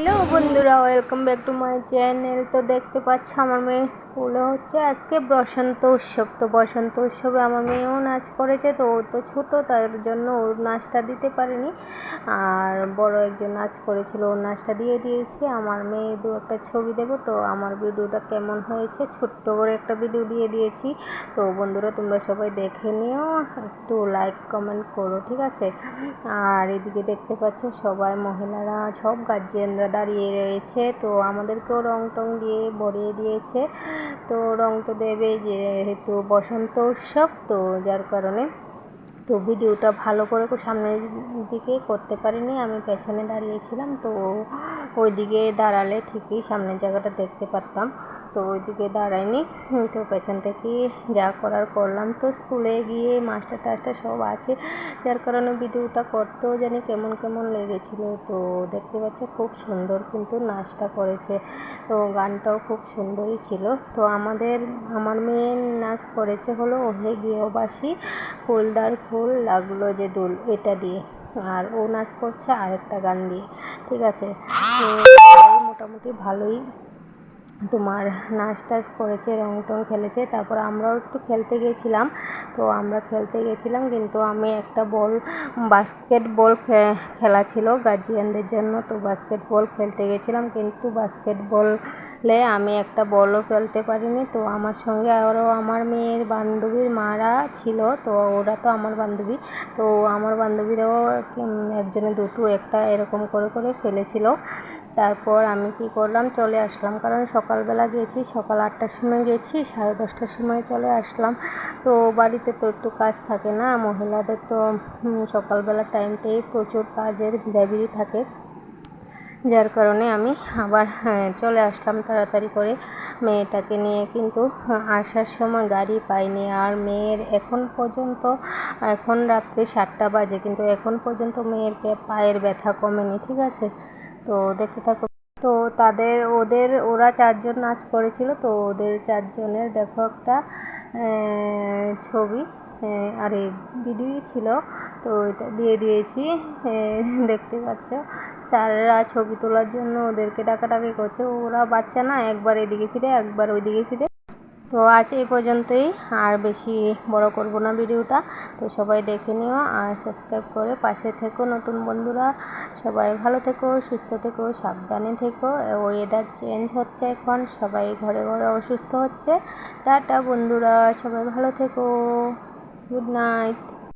Hello বন্ধুরা welcome back to my channel তো দেখতে পাচ্ছ, আমার মেয়ের স্কুলে হচ্ছে আজকে বসন্ত উৎসব। তো বসন্ত উৎসবে আমার মেয়েও নাচ করেছে, তো ও তো ছোটো, তার জন্য ওর নাচটা দিতে পারেনি। আর বড় একজন নাচ করেছিল, ওর নাচটা দিয়ে দিয়েছি। আমার মেয়ে দু একটা ছবি দেবো, তো আমার ভিডিওটা কেমন হয়েছে ছোট্ট করে একটা ভিডিও দিয়ে দিয়েছি। তো বন্ধুরা, তোমরা সবাই দেখে নিও, একটু লাইক কমেন্ট করো, ঠিক আছে? আর এদিকে দেখতে পাচ্ছ, সবাই মহিলারা, সব গার্জিয়ানরা দাঁড়িয়ে রয়েছে। তো আমাদেরকেও রং টং দিয়ে ভরিয়ে দিয়েছে। তো রং তো দেবে যেহেতু বসন্ত উৎসব, তো যার কারণে তো ভিডিওটা ভালো করে সামনের দিকে করতে পারিনি। আমি পেছনে দাঁড়িয়েছিলাম, তো ওইদিকে দাঁড়ালে ঠিকই সামনের জায়গাটা দেখতে পারতাম। তো ওইদিকে দাঁড়ায়নি। তো পেছন থেকে যা করার করলাম। তো স্কুলে গিয়ে মাস্টার টাস্টার সব আছে। যার কারণে ভিডিওটা করতেও জানি কেমন কেমন লেগেছিল। তো দেখতে পাচ্ছ, খুব সুন্দর কিন্তু নাচটা করেছে। তো গানটাও খুব সুন্দরই ছিল। তো আমাদের, আমার মেয়ে নাচ করেছে হলো ওহে গৃহবাসী, ফুলদার ফুল, লাগল যে দুল, এটা দিয়ে। আর ও নাচ করছে আরেকটা গান দিয়ে। ঠিক আছে? মোটামুটি ভালোই তোমার নাচ টাচ করেছে, রং টং খেলেছে, তারপর আমরাও একটু খেলতে গিয়েছিলাম তো আমরা খেলতে গেছিলাম, কিন্তু আমি একটা বল বাস্কেট বল খেলা ছিল গার্জিয়ানদের জন্য, তো বাস্কেট বল খেলতে গেছিলাম, কিন্তু বাস্কেট বলে আমি একটা বলও ফেলতে পারিনি। তো আমার সঙ্গে আরও আমার মেয়ের বান্ধবীর মারা ছিল, তো ওরা তো আমার বান্ধবী, তো আমার বান্ধবীরাও একজনে দুটো, একটা এরকম করে করে ফেলেছিল। তারপর আমি কি করলাম? চলে আসলাম। কারণ সকালবেলা গেছি সকাল আটটার সময় গেছি সাড়ে দশটার সময় চলে আসলাম। তো বাড়িতে তো একটু কাজ থাকে না মহিলাদের তো সকালবেলা টাইমটাই প্রচুর কাজের ভিড়াভিড়ি থাকে। যার কারণে আমি আবার হ্যাঁ, চলে আসলাম তাড়াতাড়ি করে মেয়েটাকে নিয়ে। কিন্তু আসার সময় গাড়ি পাইনি। আর মেয়ের এখন পর্যন্ত এখন রাত্রি সাতটা বাজে। কিন্তু এখন পর্যন্ত মেয়ের পায়ের ব্যথা কমেনি ঠিক আছে? তো দেখতে থাকো। তো তাদের, ওদের, ওরা চারজন নাচ করেছিল, তো ওদের চারজনের দেখো একটা ছবি আর এই ভিডিওই ছিল। তো এটা দিয়ে দিয়েছি দেখতে পাচ্ছ। স্যাররা ছবি তোলার জন্য ওদেরকে ডাকাডাকি করছে। ওরা বাচ্চা না, একবার এদিকে ফিরে, একবার ওইদিকে ফিরে। তো আজ এই পর্যন্তই, আর বেশি বড় করব না ভিডিওটা। তো সবাই দেখে নিও আর সাবস্ক্রাইব করে পাশে থেকো নতুন বন্ধুরা। সবাই ভালো থেকো, সুস্থ থেকো, সাবধানে থেকো। ওয়েদার চেঞ্জ হচ্ছে এখন, সবাই ঘরে ঘরে অসুস্থ হচ্ছে। টাটা বন্ধুরা, সবাই ভালো থেকো। Good night